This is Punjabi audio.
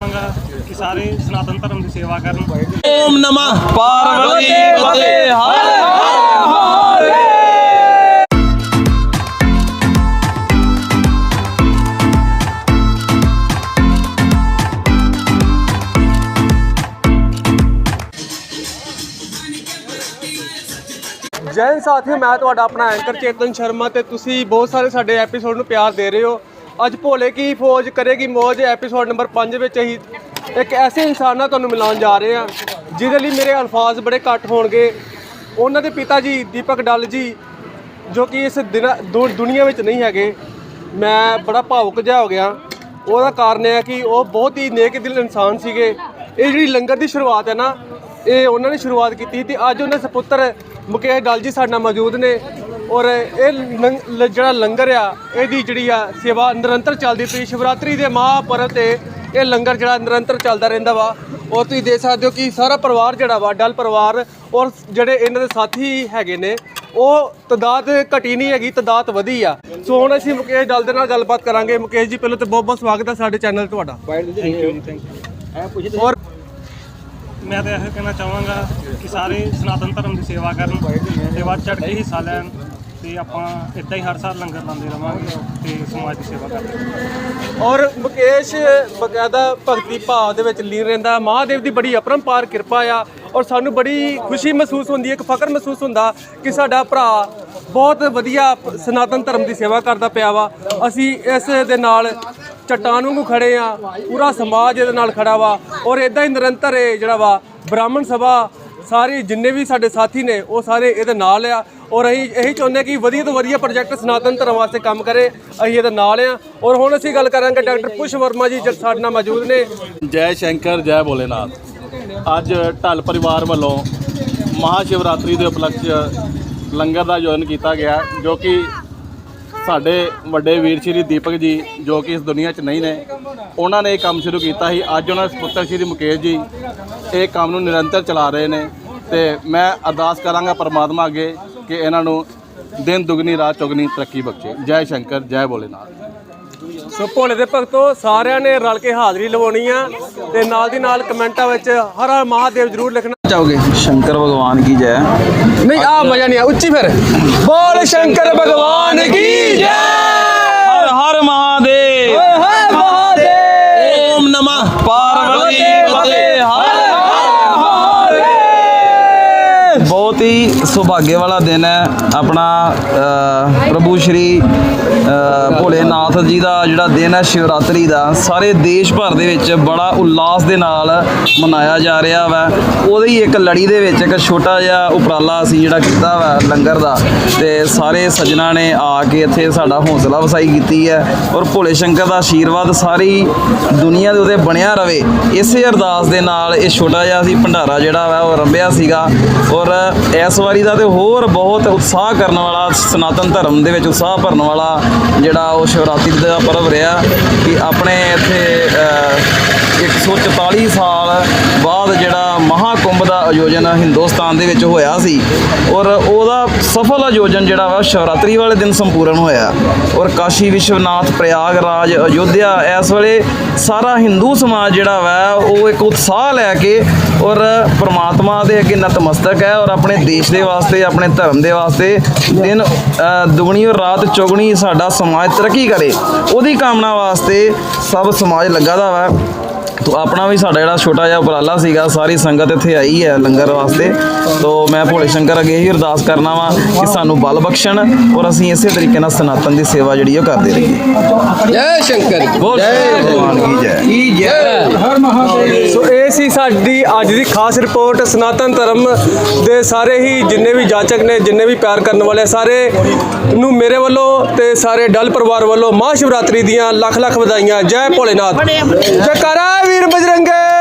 ਕਿ ਸਾਰੇ ਸਨਾਤਨ ਧਰਮ ਦੀ ਸੇਵਾ ਕਰਨ। ਓਮ ਨਮः ਪਾਰਵਤੀ ਪਤੇ ਹਰ ਹਰ ਜੈ ਹਿੰਦ ਸਾਥੀਓ, ਮੈਂ ਤੁਹਾਡਾ ਆਪਣਾ ਐਂਕਰ ਚੇਤਨ ਸ਼ਰਮਾ ਤੇ ਤੁਸੀਂ ਬਹੁਤ ਸਾਰੇ ਸਾਡੇ ਐਪੀਸੋਡ ਨੂੰ ਪਿਆਰ ਦੇ ਰਹੇ ਹੋ। ਅੱਜ ਭੋਲੇ ਕੀ ਫੌਜ ਕਰੇਗੀ ਮੌਜ ਐਪੀਸੋਡ ਨੰਬਰ 5 ਵਿੱਚ ਅਸੀਂ ਇੱਕ ਐਸੇ ਇਨਸਾਨ ਨਾਲ ਤੁਹਾਨੂੰ ਮਿਲਾਉਣ ਜਾ ਰਹੇ ਹਾਂ, ਜਿਹਦੇ ਲਈ ਮੇਰੇ ਅਲਫਾਜ਼ ਬੜੇ ਘੱਟ ਹੋਣਗੇ। ਉਹਨਾਂ ਦੇ ਪਿਤਾ ਜੀ, ਦੀਪਕ ਡੱਲ ਜੀ, ਜੋ ਕਿ ਇਸ ਦਿਨ ਦੁ- ਦੁਨੀਆ ਵਿੱਚ ਨਹੀਂ ਹੈਗੇ। ਮੈਂ ਬੜਾ ਭਾਵੁਕ ਜਿਹਾ ਹੋ ਗਿਆ। ਉਹਦਾ ਕਾਰਨ ਇਹ ਹੈ ਕਿ ਉਹ ਬਹੁਤ ਹੀ ਨੇਕ ਦਿਲ ਇਨਸਾਨ ਸੀਗੇ। ਇਹ ਜਿਹੜੀ ਲੰਗਰ ਦੀ ਸ਼ੁਰੂਆਤ ਹੈ ਨਾ, ਇਹ ਉਹਨਾਂ ਨੇ ਸ਼ੁਰੂਆਤ ਕੀਤੀ ਤੇ ਅੱਜ ਉਹਨਾਂ ਦੇ ਸੁਪੁੱਤਰ ਮੁਕੇਸ਼ ਡੱਲ ਜੀ ਸਾਡੇ ਨਾਲ ਮੌਜੂਦ ਨੇ। ਔਰ ਇਹ ਜਿਹੜਾ ਲੰਗਰ ਆ ਇਹਦੀ ਜਿਹੜੀ ਆ ਸੇਵਾ ਨਿਰੰਤਰ ਚੱਲਦੀ ਪਈ। ਸ਼ਿਵਰਾਤਰੀ ਦੇ ਮਹਾਂਪਰਵ ਤੇ ਇਹ ਲੰਗਰ ਜਿਹੜਾ ਨਿਰੰਤਰ ਚੱਲਦਾ ਰਹਿੰਦਾ ਵਾ। ਔਰ ਤੁਸੀਂ ਦੇਖ ਸਕਦੇ ਹੋ ਕਿ ਸਾਰਾ ਪਰਿਵਾਰ ਜਿਹੜਾ ਵਾ ਡੱਲ ਪਰਿਵਾਰ ਔਰ ਜਿਹੜੇ ਇਹਨਾਂ ਦੇ ਸਾਥੀ ਹੈਗੇ ਨੇ ਉਹ ਤਦਾਦ ਘਟੀ ਨਹੀਂ ਹੈਗੀ ਤਦਾਦ ਵਧੀ ਆ। ਸੋ ਹੁਣ ਅਸੀਂ ਮੁਕੇਸ਼ ਡੱਲ ਦੇ ਨਾਲ ਗੱਲਬਾਤ ਕਰਾਂਗੇ। ਮੁਕੇਸ਼ ਜੀ ਪਹਿਲਾਂ ਤਾਂ ਬਹੁਤ ਬਹੁਤ ਸਵਾਗਤ ਹੈ ਸਾਡੇ ਚੈਨਲ ਤੁਹਾਡਾ। ਥੈਂਕ ਯੂ ਜੀ ਥੈਂਕ ਯੂ ਔਰ ਮੈਂ ਤਾਂ ਇਹ ਕਹਿਣਾ ਚਾਹਾਂਗਾ ਕਿ ਸਾਰੇ ਸਨਾਤਨ ਧਰਮ ਦੀ ਸੇਵਾ ਕਰਨ ਤੇ ਵੱਧ ਚੜ੍ਹ ਕੇ ਹਿੱਸਾ ਲੈਣ ਤੇ ਆਪਾਂ ਇਦਾਂ ਹੀ ਹਰ ਸਾਲ ਲੰਗਰ ਲਾਉਂਦੇ ਰਵਾਂਗੇ ਤੇ ਸਮਾਜ ਦੀ ਸੇਵਾ ਕਰਦੇ ਰਹਾਂਗੇ ਔਰ ਮੁਕੇਸ਼ ਬਕਾਇਦਾ ਭਗਤੀ ਭਾਵ ਦੇ ਵਿੱਚ ਲੀਨ ਰਹਿੰਦਾ, ਮਹਾਦੇਵ ਦੀ ਬੜੀ ਅਪਰੰਪਾਰ ਕਿਰਪਾ ਆ ਔਰ ਸਾਨੂੰ ਬੜੀ ਖੁਸ਼ੀ ਮਹਿਸੂਸ ਹੁੰਦੀ ਹੈ, ਇੱਕ ਫਖਰ ਮਹਿਸੂਸ ਹੁੰਦਾ ਕਿ ਸਾਡਾ ਭਰਾ ਬਹੁਤ ਵਧੀਆ ਸਨਾਤਨ ਧਰਮ ਦੀ ਸੇਵਾ ਕਰਦਾ ਪਿਆ ਵਾ। ਅਸੀਂ ਇਸ ਦੇ ਨਾਲ ਚਟਾਨ ਵਾਂਗੂ ਖੜੇ ਆ, ਪੂਰਾ ਸਮਾਜ ਇਹਦੇ ਨਾਲ ਖੜਾ ਵਾ ਔਰ ਇਦਾਂ ਹੀ ਨਿਰੰਤਰ ਇਹ ਜਿਹੜਾ ਵਾ ਬ੍ਰਾਹਮਣ ਸਭਾ ਸਾਰੇ ਜਿੰਨੇ ਵੀ ਸਾਡੇ ਸਾਥੀ ਨੇ, ਉਹ ਸਾਰੇ ਇਹਦੇ ਨਾਲ ਆ। ਔਰ ਅਸੀਂ ਇਹੀ ਚਾਹੁੰਦੇ ਕਿ ਵਧੀਆ ਤੋਂ ਵਧੀਆ ਪ੍ਰੋਜੈਕਟ ਸਨਾਤਨ ਧਰਮ ਵਾਸਤੇ ਕੰਮ ਕਰੇ। ਅਸੀਂ ਇਹਦੇ ਨਾਲ ਆ। ਔਰ ਹੁਣ ਅਸੀਂ ਗੱਲ ਕਰਾਂਗੇ ਡਾਕਟਰ ਪੁਸ਼ ਵਰਮਾ ਜੀ ਜਿਹੜੇ ਸਾਡੇ ਨਾਲ ਮੌਜੂਦ ਨੇ। ਜੈ ਸ਼ੰਕਰ, ਜੈ ਭੋਲੇਨਾਥ। ਅੱਜ ਢੱਲ ਪਰਿਵਾਰ ਵੱਲੋਂ ਮਹਾ ਸ਼ਿਵਰਾਤਰੀ ਦੇ ਉਪਲਕਸ਼ 'ਚ ਲੰਗਰ ਦਾ ਆਯੋਜਨ ਕੀਤਾ ਗਿਆ, ਜੋ ਕਿ ਸਾਡੇ ਵੱਡੇ ਵੀਰ ਸ਼੍ਰੀ ਦੀਪਕ ਜੀ, ਜੋ ਕਿ ਇਸ ਦੁਨੀਆ 'ਚ ਨਹੀਂ ਨੇ ਉਹਨਾਂ ਨੇ ਇਹ ਕੰਮ ਸ਼ੁਰੂ ਕੀਤਾ ਸੀ। ਅੱਜ ਉਹਨਾਂ ਦੇ ਪੁੱਤਰ ਸ਼੍ਰੀ ਮੁਕੇਸ਼ ਜੀ ਇਹ ਕੰਮ ਨੂੰ ਨਿਰੰਤਰ ਚਲਾ ਰਹੇ ਨੇ ਤੇ ਮੈਂ ਅਰਦਾਸ ਕਰਾਂਗਾ ਪਰਮਾਤਮਾ ਅੱਗੇ ਕਿ ਇਹਨਾਂ ਨੂੰ ਦਿਨ ਦੁਗਣੀ ਰਾਤ ਚੁਗਣੀ ਤਰੱਕੀ ਬਖਸ਼ੇ। ਜੈ ਸ਼ੰਕਰ ਜੈ ਭੋਲੇਨਾਥ। ਸੋ ਭੋਲੇ ਦੇ ਭਗਤੋ ਸਾਰਿਆਂ ਨੇ ਰਲ ਕੇ ਹਾਜ਼ਰੀ ਲਵਾਉਣੀ ਆ ਤੇ ਨਾਲ ਦੀ ਨਾਲ ਕਮੈਂਟਾਂ ਵਿੱਚ ਹਰ ਹਰ ਮਹਾਦੇਵ ਜ਼ਰੂਰ ਲਿਖਣਾ। ਚਾਹੋਗੇ? ਸ਼ੰਕਰ ਭਗਵਾਨ ਕੀ ਜੈ? ਨਹੀਂ ਆ ਮਜ਼ਾ ਨਹੀਂ ਆ ਉੱਚੀ ਫਿਰ। ਬੋਲ ਸ਼ੰਕਰ ਭਗਵਾਨ ਕੀ ਜੈ? ਸੁਭਾਗੇ ਵਾਲਾ ਦਿਨ ਹੈ। ਆਪਣਾ ਪ੍ਰਭੂ ਸ਼੍ਰੀ ਭੋਲੇਨਾਥ ਜੀ ਦਾ ਜਿਹੜਾ ਦਿਨ ਹੈ ਸ਼ਿਵਰਾਤਰੀ ਦਾ, ਸਾਰੇ ਦੇਸ਼ ਭਰ ਦੇ ਵਿੱਚ ਬੜਾ ਉਲਾਸ ਦੇ ਨਾਲ ਮਨਾਇਆ ਜਾ ਰਿਹਾ ਵਾ। ਉਹਦੇ ਹੀ ਇੱਕ ਲੜੀ ਦੇ ਵਿੱਚ ਇੱਕ ਛੋਟਾ ਜਿਹਾ ਉਪਰਾਲਾ ਅਸੀਂ ਜਿਹੜਾ ਕੀਤਾ ਵਾ ਲੰਗਰ ਦਾ, ਤੇ ਸਾਰੇ ਸਜਣਾ ਨੇ ਆ ਕੇ ਇੱਥੇ ਸਾਡਾ ਹੌਸਲਾ ਵਸਾਈ ਕੀਤੀ ਹੈ ਔਰ ਭੋਲੇ ਸ਼ੰਕਰ ਦਾ ਆਸ਼ੀਰਵਾਦ ਸਾਰੀ ਦੁਨੀਆ ਦੇ ਉਤੇ ਬਣਿਆ ਰਵੇ। ਇਸੇ ਅਰਦਾਸ ਦੇ ਨਾਲ ਇਹ ਛੋਟਾ ਜਿਹਾ ਅਸੀਂ ਭੰਡਾਰਾ ਜਿਹੜਾ ਵਾ ਉਹ ਰੰਭਿਆ ਸੀਗਾ ਔਰ ਇਸ ਵਾਰੀ ਦਾ ਤੇ ਹੋਰ ਬਹੁਤ ਉਤਸ਼ਾਹ ਕਰਨ ਵਾਲਾ ਸਨਾਤਨ ਧਰਮ ਦੇ ਵਿੱਚ ਉਤਸ਼ਾਹ ਭਰਨ ਵਾਲਾ ਜਿਹੜਾ ਉਹ ਸ਼ਿਵਰਾਤਰੀ ਦਾ ਪਰਵ ਰਿਹਾ ਕਿ ਆਪਣੇ ਇੱਥੇ ਅ, 144 ਸਾਲ ਬਾਅਦ ਜਿਹੜਾ ਮਹਾਕੁੰਭ ਦਾ ਆਯੋਜਨ ਹਿੰਦੁਸਤਾਨ ਦੇ ਵਿੱਚ ਹੋਇਆ ਸੀ ਔਰ ਉਹਦਾ ਸਫਲ ਆਯੋਜਨ ਜਿਹੜਾ ਵਾ ਸ਼ਿਵਰਾਤਰੀ ਵਾਲੇ ਦਿਨ ਸੰਪੂਰਨ ਹੋਇਆ ਔਰ ਕਾਸ਼ੀ ਵਿਸ਼ਵਨਾਥ ਪ੍ਰਯਾਗਰਾਜ ਅਯੋਧਿਆ ਇਸ ਵੇਲੇ ਸਾਰਾ ਹਿੰਦੂ ਸਮਾਜ ਜਿਹੜਾ ਵਾ ਉਹ ਇੱਕ ਉਤਸ਼ਾਹ ਲੈ ਕੇ ਔਰ ਪ੍ਰਮਾਤਮਾ ਦੇ ਅੱਗੇ ਨਤਮਸਤਕ ਹੈ ਔਰ ਆਪਣੇ ਦੇਸ਼ ਦੇ ਵਾਸਤੇ ਆਪਣੇ ਧਰਮ ਦੇ ਵਾਸਤੇ ਦਿਨ ਅ, ਦੁਗਣੀ ਔਰ ਰਾਤ ਚੌਗਣੀ ਸਾਡਾ ਸਮਾਜ ਤਰੱਕੀ ਕਰੇ। ਉਹਦੀ ਕਾਮਨਾ ਵਾਸਤੇ ਸਭ ਸਮਾਜ ਲੱਗਾ ਦਾ ਵਾ। ਤੋ ਆਪਣਾ ਵੀ ਸਾਡਾ ਜਿਹੜਾ ਛੋਟਾ ਜਿਹਾ ਉਪਰਾਲਾ ਸੀਗਾ ਸਾਰੀ ਸੰਗਤ ਇੱਥੇ ਆਈ ਹੈ ਲੰਗਰ ਵਾਸਤੇ। ਤੋ ਮੈਂ ਭੋਲੇ ਸ਼ੰਕਰ ਅੱਗੇ ਹੀ ਅਰਦਾਸ ਕਰਨਾ ਵਾ ਕਿ ਸਾਨੂੰ ਬਲ ਬਖਸ਼ਣ ਔਰ ਅਸੀਂ ਇਸੇ ਤਰੀਕੇ ਨਾਲ ਸਨਾਤਨ ਦੀ ਸੇਵਾ ਜਿਹੜੀ ਉਹ ਕਰਦੇ ਰਹੀਏ। ਜੈ ਸ਼ੰਕਰ ਬੋਲ ਭਗਵਾਨ ਕੀ ਜੈ। ਸੋ ਇਹ ਸੀ ਸਾਡੀ ਅੱਜ ਦੀ ਖਾਸ ਰਿਪੋਰਟ। ਸਨਾਤਨ ਧਰਮ ਦੇ ਸਾਰੇ ਹੀ ਜਿੰਨੇ ਵੀ ਜਾਚਕ ਨੇ, ਜਿੰਨੇ ਵੀ ਪਿਆਰ ਕਰਨ ਵਾਲੇ ਸਾਰੇ ਨੂੰ ਮੇਰੇ ਵੱਲੋਂ ਤੇ ਸਾਰੇ ਡਲ ਪਰਿਵਾਰ ਵੱਲੋਂ ਮਹਾਸ਼ਿਵਰਾਤਰੀ ਦੀਆਂ ਲੱਖ ਲੱਖ ਵਧਾਈਆਂ। ਜੈ ਭੋਲੇਨਾਥ। ਜੈਕਾਰਾ ਵੀਰ ਬਜਰੰਗੇ।